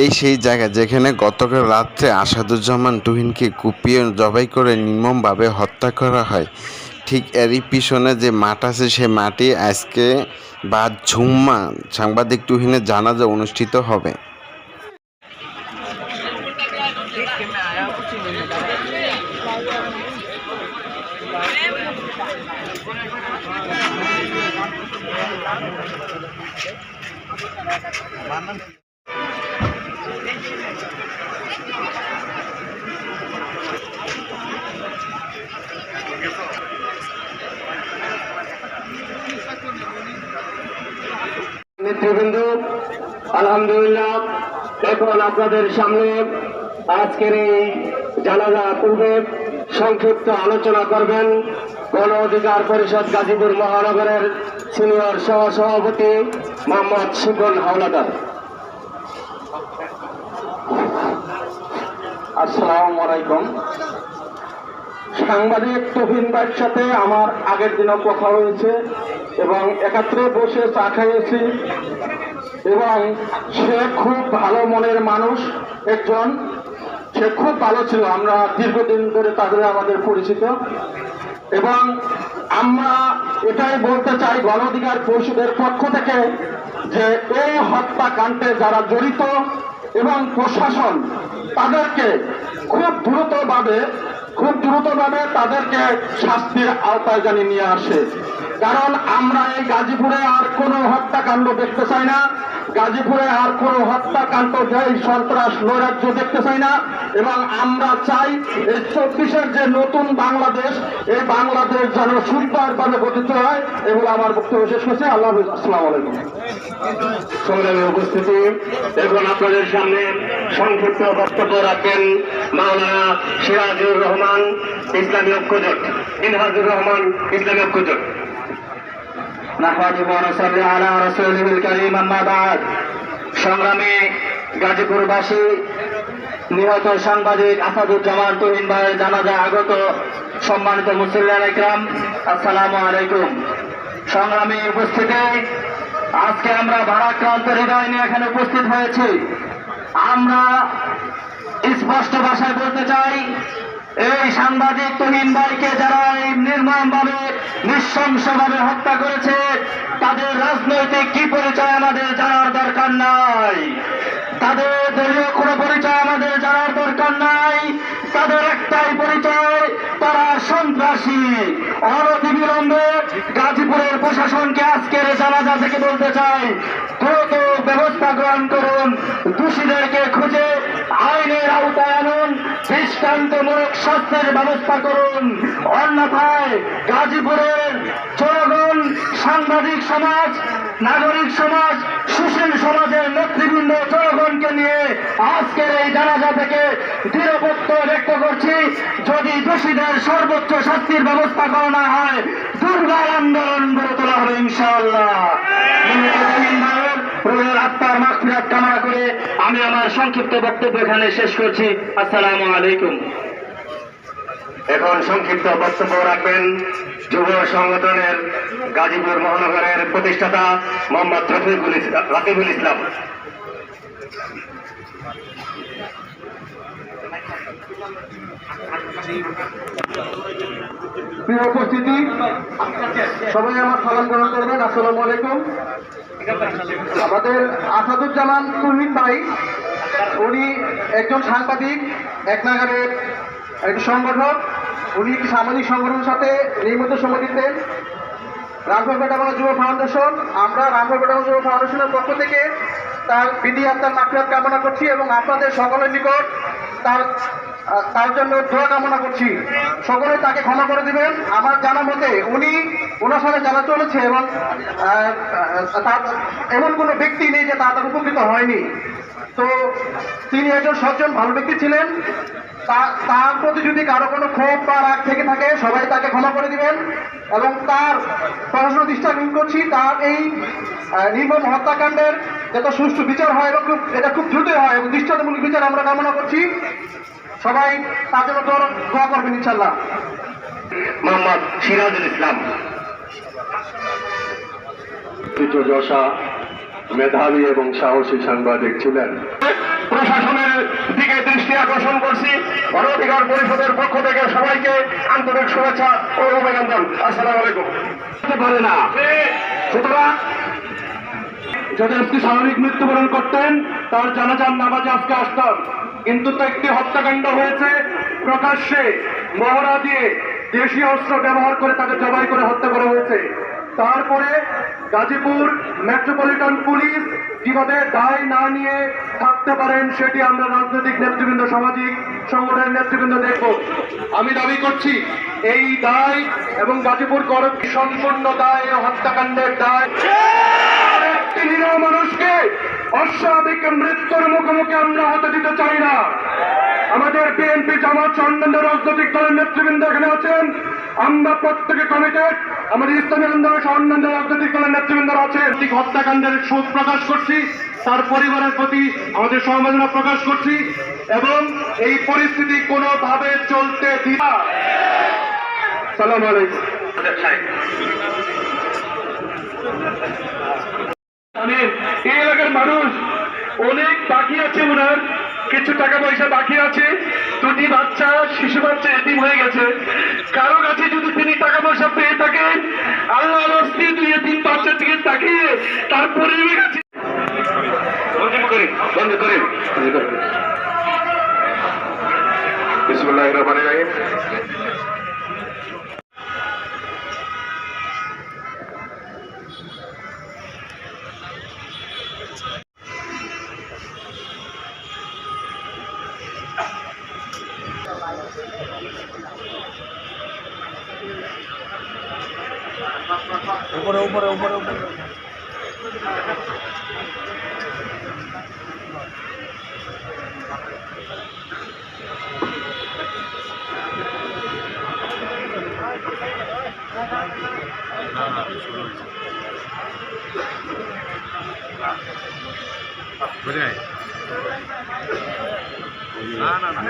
এই সেই জায়গা যেখানে গতকাল রাত্রে আসাদুজ্জামান তুহিনকে কুপিয়ে জবাই করে নির্মমভাবে হত্যা করা হয়। ঠিক এরই পিছনে যে মাঠ আছে, সে মাটি আজকে বাদ ঝুম্মা সাংবাদিক তুহিনের জানাজা অনুষ্ঠিত হবে। নেতৃবৃন্দ, আলহামদুলিল্লাহ, এখন আপনাদের সামনে আজকের এই জানাজা পূর্বে সংক্ষিপ্ত আলোচনা করবেন গণ অধিকার পরিষদ গাজীপুর মহানগরের সিনিয়র সহ সভাপতি মোহাম্মদ শিবন হাওলাদার। আসসালামু আলাইকুম। সাংবাদিক তহিন ভাইয়ের সাথে আমার আগের দিনও কথা হয়েছে এবং একাত্রে বসে চা খাইয়েছি এবং সে খুব ভালো মনের মানুষ একজন। সে খুব ভালো ছিল, আমরা দীর্ঘদিন ধরে তাদের আমাদের পরিচিত। এবং আমরা এটাই বলতে চাই গণ অধিকার পরিষদের পক্ষ থেকে যে এই হত্যাকাণ্ডে যারা জড়িত এবং প্রশাসন তাদেরকে খুব দ্রুতভাবে খুব দ্রুতভাবে তাদেরকে শাস্তির আওতায় জানিয়ে নিয়ে আসে। কারণ আমরা এই গাজীপুরে আর কোনো হত্যাকাণ্ড দেখতে চাই না। গাজীপুরে আর কোনো হত্যাকাণ্ড এই সন্ত্রাস নৈরাজ্য দেখতে চাই না। এবং আমরা চাই এই চব্বিশের যে নতুন বাংলাদেশ, এই বাংলাদেশ যেন সুন্দরভাবে গঠিত হয়। এগুলো আমার বক্তব্য শেষ করছে। আল্লাহ আসসালামু আলাইকুম। উপস্থিতি এখন আপনাদের সামনে সংক্ষিপ্ত বক্তব্য রাখেন মাওলানা সিরাজুর রহমান, ইসলামী ঐক্যজোট। ইনহাজুর রহমান, ইসলামী ঐক্যজোট। ওয়া নুসাল্লি আলা রাসূলিল কারীম আম্মা বাদ সংগ্রামী গাজীপুরবাসী, নিহত সাংবাদিক তুহিন ভাইয়ের আগত সম্মানিত ইকরাম আসসালামু আলাইকুম। উপস্থিতি, আজকে আমরা ভারাক্রান্ত হৃদয় নিয়ে এখানে উপস্থিত হয়েছি। আমরা স্পষ্ট ভাষায় বলতে চাই, এই সাংবাদিক তুহিন ভাইকে যারা নির্মমভাবে নৃশংসভাবে হত্যা করেছে। তাদের রাজনৈতিক কি পরিচয় আমাদের জানার দরকার নাই? তাদের দলীয় কোনো পরিচয় আমাদের জানার দরকার নাই। তাদের একটাই পরিচয়, তারা সন্ত্রাসী। অনতিবিলম্বে গাজীপুরের প্রশাসনকে আজকের জানাজা থেকে বলতে চাই, দ্রুত ব্যবস্থা গ্রহণ করুন। দোষীদেরকে খুঁজে আইনের আওতায় আনুন। দৃষ্টান্তমূলক শাস্তির ব্যবস্থা করুন। অন্যথায় গাজীপুরের জনগণ, সাংবাদিক সমাজ, নাগরিক সমাজ, সুশীল সমাজের নেতৃবৃন্দ জনগণকে নিয়ে আজকের এই জানাজা থেকে দৃঢ়পত্র ব্যক্ত করছি। যদি দোষীদের সর্বোচ্চ শাস্তির ব্যবস্থা করা না হয় দুর্বার আন্দোলন গড়ে তোলা হবে ইনশাআল্লাহ। প্রভুর আত্মার মাগফিরাত কামনা করে আমি আমার সংক্ষিপ্ত বক্তব্য এখানে শেষ করছি। আসসালামু আলাইকুম। এখন সংক্ষিপ্ত বক্তব্য রাখবেন যুব সংগঠনের গাজীপুর মহানগরের প্রতিষ্ঠাতা মোহাম্মদ রফিকুল রাকিবুল ইসলাম। প্রিয় উপস্থিতি সবাই আমার সালাম গ্রহণ করবেন। আসসালামু আলাইকুম। আমাদের আসাদুজ্জামান তুহিন ভাই, উনি একজন সাংবাদিক, এক নাগারের একটি সংগঠক। উনি একটি সামাজিক সংগঠনের সাথে নিয়মিত সময় দিতেন। রামপুর পেটামালা যুব ফাউন্ডেশন, আমরা রামপুর পেটামালা যুব ফাউন্ডেশনের পক্ষ থেকে তার বিধি আত্মার মাফিয়াত কামনা করছি এবং আপনাদের সকলের নিকট তার তার জন্য দোয়া কামনা করছি। সকলে তাকে ক্ষমা করে দিবেন। আমার জানা মতে উনি ওনার সাথে জানা চলেছে এবং এমন কোনো ব্যক্তি নেই যে তার উপকৃত হয়নি। তো তিনি একজন সজ্জন, ভালো ব্যক্তি ছিলেন। তা- তার প্রতি যদি কারও কোনো ক্ষোভ বা রাগ থেকে থাকে, সবাই তাকে ক্ষমা করে দিবেন এবং তার প্রশাসন দৃষ্টি করছি। তার এই নির্মম হত্যাকাণ্ডের যাতে সুষ্ঠু বিচার হয় এবং খুব এটা খুব দ্রুত হয় এবং দৃষ্টান্তমূলক বিচার আমরা কামনা করছি। সবাই তার জন্য দোয়া- দোয়া করবেন ইনশাল্লাহ মোহাম্মদ সিরাজুল ইসলাম। যশা মেধাবী এবং সাহসী সাংবাদিক ছিলেন। প্রশাসনের দিকে দৃষ্টি আকর্ষণ করছি। গণঅধিকার পরিষদের পক্ষ থেকে সবাইকে আন্তরিক শুভেচ্ছা ও অভিনন্দন। আসসালামু আলাইকুম। পারে না। সুতরাং যদি আজকে স্বাভাবিক মৃত্যুবরণ করতেন, তার জানাজার নামাজে আজকে আসতাম। কিন্তু তো একটি হত্যাকাণ্ড হয়েছে প্রকাশ্যে। মহড়া দিয়ে দেশীয় অস্ত্র ব্যবহার করে তাকে জবাই করে হত্যা করা হয়েছে। তারপরে গাজীপুর মেট্রোপলিটন পুলিশ কীভাবে দায় না নিয়ে থাকতে পারেন, সেটি আমরা রাজনৈতিক নেতৃবৃন্দ, সামাজিক সংগঠনের নেতৃবৃন্দ দেখব। আমি দাবি করছি, এই দায় এবং গাজীপুর করপ সম্পূর্ণ দায় হত্যাকাণ্ডের দায় একটি নিরীহ মানুষকে অস্বাভাবিক মৃত্যুর মুখোমুখি আমরা হতে দিতে চাই না। আমাদের বিএনপি জামাত অন্যান্য রাজনৈতিক দলের নেতৃবৃন্দ এখানে আছেন। আমরা প্রত্যেকে কমিটেড আমাদের ইসলামী আন্দোলন সহ অন্যান্য রাজনৈতিক দলের নেতৃবৃন্দ আছেন। ঠিক হত্যাকাণ্ডের শোক প্রকাশ করছি। তার পরিবারের প্রতি আমাদের সমবেদনা প্রকাশ করছি এবং এই পরিস্থিতি কোনোভাবে চলতে দিবা সালাম আলাইকুম। জানেন এই এলাকার মানুষ অনেক বাকি আছে ওনার কিছু টাকা পয়সা বাকি আছে। দুটি বাচ্চা শিশু বাচ্চা এতিম হয়ে গেছে। কারও কাছে যদি তিনি টাকা পয়সা পেয়ে থাকেন আল্লাহ রস্তি দুই তিন বাচ্চার দিকে তাকিয়ে তার পরিবারের কাছে বন্ধ করেন বন্ধ করেন। বিসমুল্লাহ রহমান রাহিম। উপরে উপরে উপরে উপরে বুঝে নাই না না না